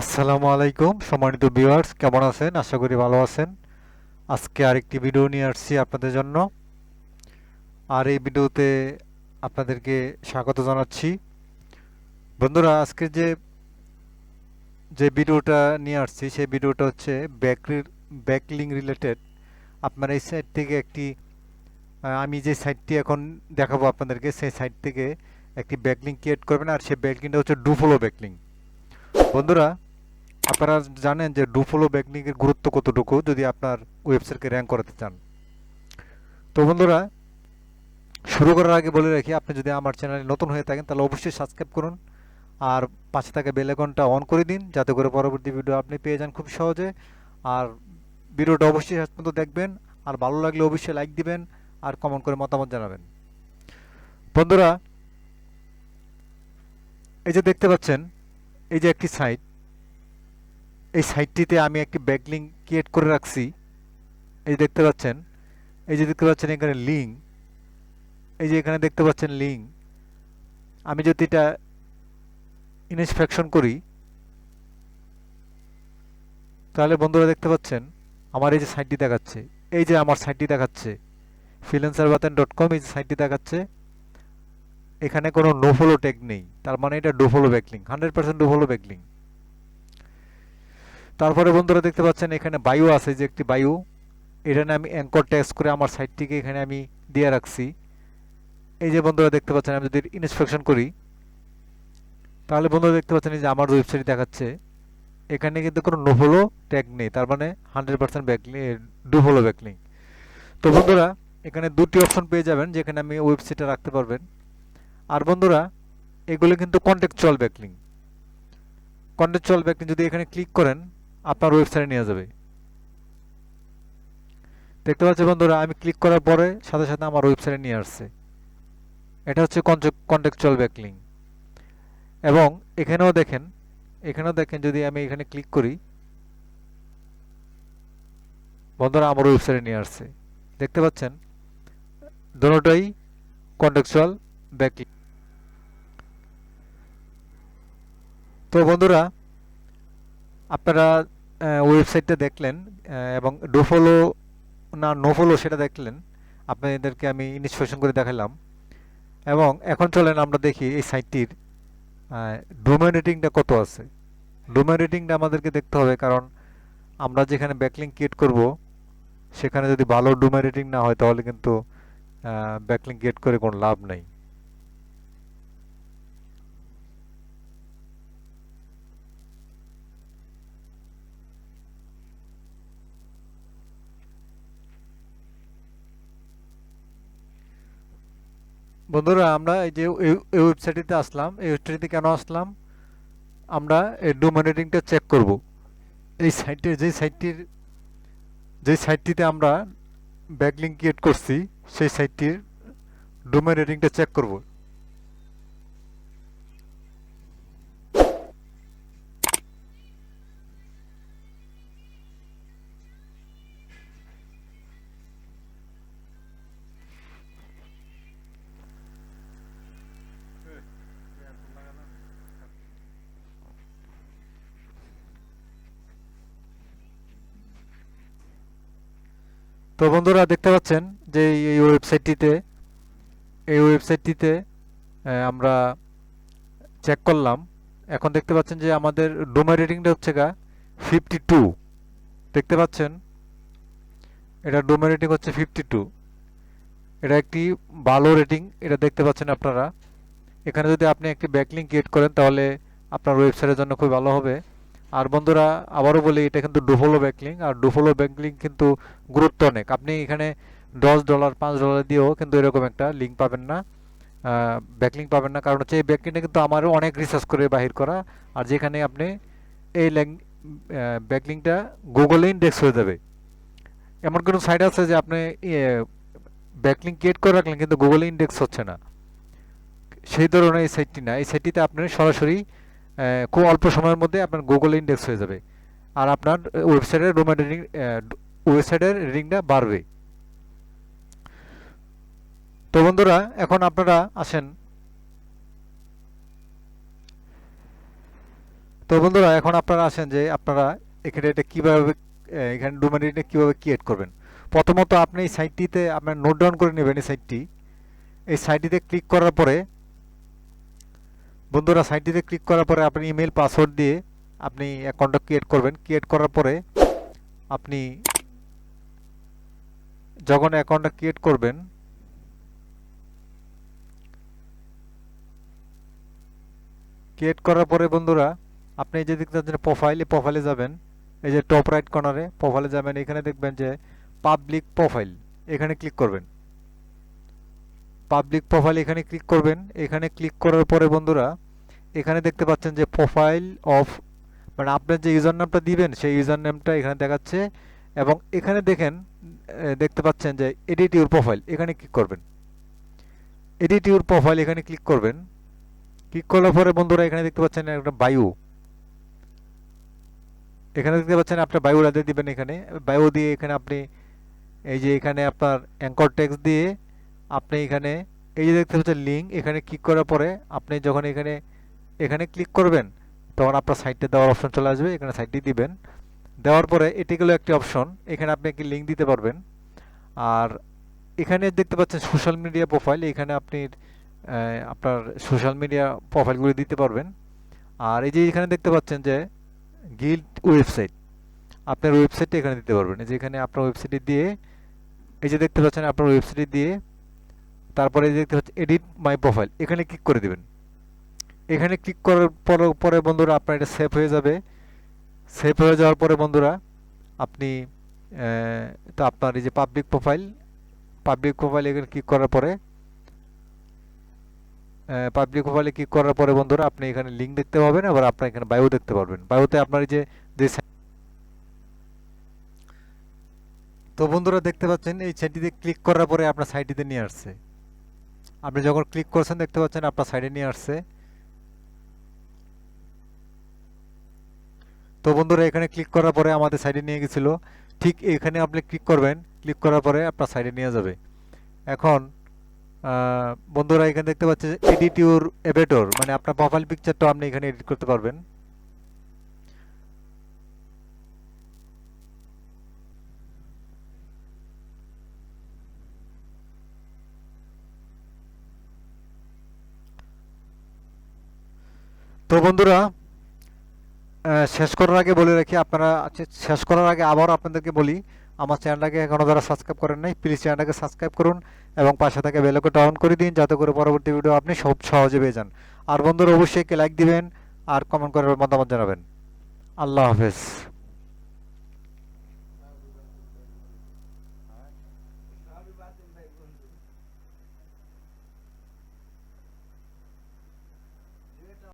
আসসালামু আলাইকুম, সম্মানিত ভিউয়ার্স, কেমন আছেন? আশা করি ভালো আছেন। আজকে আরেকটি ভিডিও নিয়ে আসছি আপনাদের জন্য। আর এই ভিডিওতে আপনাদেরকে স্বাগত জানাচ্ছি। বন্ধুরা, আজকে যে যে ভিডিওটা নিয়ে আসছি, সেই ভিডিওটা হচ্ছে ব্যাকরির ব্যাকলিং রিলেটেড আপনার এই সাইট থেকে একটি আমি যে সাইটটি এখন দেখাবো আপনাদেরকে, সেই সাইট থেকে একটি ব্যাকলিং ক্রিয়েট করবেন। আর সেই ব্যাকলিংটা হচ্ছে ডুফলো ব্যাকলিং বন্ধুরা আপনারা জানেন যে ডুফলো ব্যাকলিংয়ের গুরুত্ব কতটুকু যদি আপনার ওয়েবসাইটকে র্যাঙ্ক করাতে চান। তো বন্ধুরা, শুরু করার আগে বলে রাখি, আপনি যদি আমার চ্যানেলে নতুন হয়ে থাকেন, তাহলে অবশ্যই সাবস্ক্রাইব করুন আর পাশে থাকা বেল আইকনটা অন করে দিন, যাতে করে পরবর্তী ভিডিও আপনি পেয়ে যান খুব সহজে। আর ভিডিওটা অবশ্যই শেষ পর্যন্ত দেখবেন, আর ভালো লাগলে অবশ্যই লাইক দিবেন আর কমেন্ট করে মতামত জানাবেন। বন্ধুরা, এই যে দেখতে পাচ্ছেন, এই যে একটি সাইট এই সাইটটিতে আমি একটি ব্যাকলিং ক্রিয়েট করে রাখছি। এই দেখতে পাচ্ছেন? এই যে দেখতে পাচ্ছেন এখানে লিঙ্ক এই যে এখানে দেখতে পাচ্ছেন লিঙ্ক আমি যদি এটা ইনস্পেকশন করি, তাহলে বন্ধুরা দেখতে পাচ্ছেন, আমার এই যে সাইটটি দেখাচ্ছে। এই যে আমার সাইটটি দেখাচ্ছে। ফ্রিল্যান্সার বাতেন ডট কম এই যে সাইটটি দেখাচ্ছে। এখানে কোনো নো ফলো ট্যাগ নেই। তার মানে এটা do follow backlink hundred percent do follow backlink তারপরে বন্ধুরা দেখতে পাচ্ছেন এখানে বায়ু আছে, যে একটি বায়ু। এটা নিয়ে আমি অ্যাঙ্কর ট্যাক্স করে আমার সাইটটিকে এখানে আমি দিয়ে রাখছি। এই যে বন্ধুরা দেখতে পাচ্ছেন, আমি যদি ইনস্পেকশন করি, তাহলে বন্ধুরা দেখতে পাচ্ছেন যে আমার ওয়েবসাইট দেখাচ্ছে। এখানে কিন্তু কোনো নো ফলো ট্যাগ নেই, তার মানে hundred percent backlink do follow backlink তো বন্ধুরা, এখানে দুটি অপশন পেয়ে যাবেন, যেখানে আমি ওয়েবসাইটটা রাখতে পারবেন। আর বন্ধুরা, এগুলো কিন্তু কন্টেকচুয়াল ব্যাকলিং কন্টেকচুয়াল ব্যাকলিং যদি এখানে ক্লিক করেন আপনার ওয়েবসাইটে নিয়ে যাবে। দেখতে পাচ্ছেন বন্ধুরা, আমি ক্লিক করার পরে সাথে সাথে আমার ওয়েবসাইটে নিয়ে আসছে। এটা হচ্ছে কন্টেকচুয়াল ব্যাকলিং এবং এখানেও দেখেন এখানেও দেখেন যদি আমি এখানে ক্লিক করি, বন্ধুরা আমার ওয়েবসাইটে নিয়ে আসছে। দেখতে পাচ্ছেন? দুটোই কন্টেকচুয়াল ব্যাকলিং তো বন্ধুরা, আপনারা ওয়েবসাইটটা দেখলেন এবং ডোফলো না নোফলো সেটা দেখলেন। আপনাদেরকে আমি ইনস্পেকশন করে দেখালাম। এবং এখন চলেন আমরা দেখি এই সাইটটির ডোমেন রেটিংটা কত আছে। ডোমেন রেটিংটা আমাদেরকে দেখতে হবে, কারণ আমরা যেখানে ব্যাকলিং ক্রিয়েট করব, সেখানে যদি ভালো ডোমেন রেটিং না হয়, তাহলে কিন্তু ব্যাকলিং ক্রিয়েট করে কোনো লাভ নেই। বন্ধুরা, আমরা এই যে এই- ওয়েবসাইটটিতে আসলাম, এই ওয়েবসাইটে কেন আসলাম? আমরা এই ডোমেন রেটিংটা চেক করব। এই সাইটে যে সাইটটির যে সাইটটিতে আমরা ব্যাকলিং ক্রিয়েট করছি, সেই সাইটটির ডোমেন রেটিংটা চেক করব। তো বন্ধুরা দেখতে পাচ্ছেন যে এই- ওয়েবসাইটটিতে এই ওয়েবসাইটটিতে আমরা চেক করলাম। এখন দেখতে পাচ্ছেন যে আমাদের ডোমেন রেটিংটা হচ্ছে গা ফিফটি টু দেখতে পাচ্ছেন? এটা ডোমেন রেটিং হচ্ছে ফিফটি টু এটা একটি ভালো রেটিং এটা দেখতে পাচ্ছেন আপনারা। এখানে যদি আপনি একটি ব্যাকলিং ক্রিয়েট করেন, তাহলে আপনার ওয়েবসাইটের জন্য খুব ভালো হবে। আর বন্ধুরা, আবারও বলি, এটা কিন্তু ডুফলো ব্যাকলিং আর ডুফলো ব্যাকলিং কিন্তু গুরুত্ব অনেক। আপনি এখানে দশ ডলার, পাঁচ ডলার দিয়েও কিন্তু এরকম একটা লিঙ্ক পাবেন না। ব্যাকলিং পাবেন না। কারণ হচ্ছে এই ব্যাকলিংটা কিন্তু আমারও অনেক রিসার্চ করে বাহির করা। আর যেখানে আপনি এই ব্যাকলিংটা গুগলে ইন্ডেক্স হয়ে যাবে। এমন কোনো সাইট আছে যে আপনি ব্যাকলিং ক্রিয়েট করে রাখলেন কিন্তু গুগলে ইন্ডেক্স হচ্ছে না। সেই ধরনের এই সাইটটি না। এই সাইটটিতে আপনি সরাসরি খুব অল্প সময়ের মধ্যে আপনার গুগল ইন্ডেক্স হয়ে যাবে। আর আপনার ওয়েবসাইটের ডোমেন রেটিং ওয়েবসাইটের রেটিংটা বাড়বে। তো বন্ধুরা, এখন আপনারা আসেন। তো বন্ধুরা, এখন আপনারা আসেন যে আপনারা এখানে এটা কীভাবে এখানে ডোমেন এটা কীভাবে ক্রিয়েট করবেন। প্রথমত আপনি এই সাইটটিতে আপনার নোট ডাউন করে নেবেন এই সাইটটি এই সাইটটিতে ক্লিক করার পরে বন্ধুরা সাইটটিতে ক্লিক করার পরে আপনি ইমেল পাসওয়ার্ড দিয়ে আপনি অ্যাকাউন্টটা ক্রিয়েট করবেন। ক্রিয়েট করার পরে আপনি যখন অ্যাকাউন্টটা ক্রিয়েট করবেন ক্রিয়েট করার পরে বন্ধুরা আপনি যে দেখতে পাচ্ছেন প্রোফাইল প্রোফাইলে যাবেন। এই যে টপ রাইট কর্নারে প্রোফাইলে যাবেন। এখানে দেখবেন যে পাবলিক প্রোফাইল এখানে ক্লিক করবেন। পাবলিক প্রোফাইল এখানে ক্লিক করবেন। এখানে ক্লিক করার পরে বন্ধুরা, এখানে দেখতে পাচ্ছেন যে প্রোফাইল অফ মানে আপনার যে ইউজার নামটা দিবেন, সেই ইউজার নামটা এখানে দেখাচ্ছে এবং এখানে দেখেন দেখতে পাচ্ছেন যে এডিট ইউর প্রোফাইল এখানে ক্লিক করবেন। এডিট ইউর প্রোফাইল এখানে ক্লিক করবেন। ক্লিক করার পরে বন্ধুরা, এখানে দেখতে পাচ্ছেন একটা বায়ু এখানে দেখতে পাচ্ছেন আপনার বায়ু রাধে দিবেন এখানে। বায়ু দিয়ে এখানে আপনি, এই যে এখানে আপনার অ্যাঙ্কর টেক্সট দিয়ে আপনি এখানে, এই যে দেখতে পাচ্ছেন লিঙ্ক এখানে ক্লিক করার পরে আপনি যখন এখানে এখানে ক্লিক করবেন, তখন আপনার সাইটে দেওয়ার অপশন চলে আসবে, এখানে সাইটটি দিবেন। দেওয়ার পরে এটি হলো একটি অপশন এখানে আপনি একটি লিঙ্ক দিতে পারবেন। আর এখানে দেখতে পাচ্ছেন সোশ্যাল মিডিয়া প্রোফাইল এখানে আপনি আপনার সোশ্যাল মিডিয়া প্রোফাইলগুলি দিতে পারবেন। আর এই যে এখানে দেখতে পাচ্ছেন যে গিল্ড ওয়েবসাইট আপনার ওয়েবসাইটটা এখানে দিতে পারবেন। যে এখানে আপনার ওয়েবসাইটে দিয়ে, এই যে দেখতে পাচ্ছেন আপনার ওয়েবসাইটে দিয়ে তারপরে দেখতে পাচ্ছেন এডিট মাই প্রোফাইল এখানে ক্লিক করে দিবেন। এখানে ক্লিক করার পরে পরে বন্ধুরা আপনার এটা সেভ হয়ে যাবে। সেভ হয়ে যাওয়ার পরে বন্ধুরা আপনি তো আপনার এই যে পাবলিক প্রোফাইল পাবলিক প্রোফাইল এখানে ক্লিক করার পরে পাবলিক প্রোফাইলে ক্লিক করার পরে বন্ধুরা আপনি এখানে লিঙ্ক দেখতে পাবেন, আবার আপনার এখানে বায়ো দেখতে পারবেন। বায়োতে আপনার এই যে তো বন্ধুরা দেখতে পাচ্ছেন, এই সাইটটিতে ক্লিক করার পরে আপনার সাইটটিতে নিয়ে আসছে। আপনি যখন ক্লিক করছেন, দেখতে পাচ্ছেন আপনার সাইডে নিয়ে আসছে। তো বন্ধুরা, এখানে ক্লিক করার পরে আমাদের সাইডে নিয়ে গেছিল। ঠিক এখানে আপনি ক্লিক করবেন। ক্লিক করার পরে আপনার সাইডে নিয়ে যাবে। এখন বন্ধুরা, এখানে দেখতে পাচ্ছেন এডিট ইউর মানে আপনার প্রোফাইল পিকচারটাও আপনি এখানে এডিট করতে পারবেন। তো বন্ধুরা শেষ করার আগে বলে রাখি আপনারা আচ্ছা, শেষ করার আগে আবার আপনাদেরকে বলি আমার চ্যানেলটাকে এখনও যারা সাবস্ক্রাইব করেন নাই প্লিজ চ্যানেলটাকে সাবস্ক্রাইব করুন এবং পাশে থাকে বেলকে অন করে দিন যাতে করে পরবর্তী ভিডিও আপনি সব সহজে পেয়ে যান। আর বন্ধুরা অবশ্যই লাইক দিবেন আর কমেন্ট করে মতামত জানাবেন। আল্লাহ হাফেজ।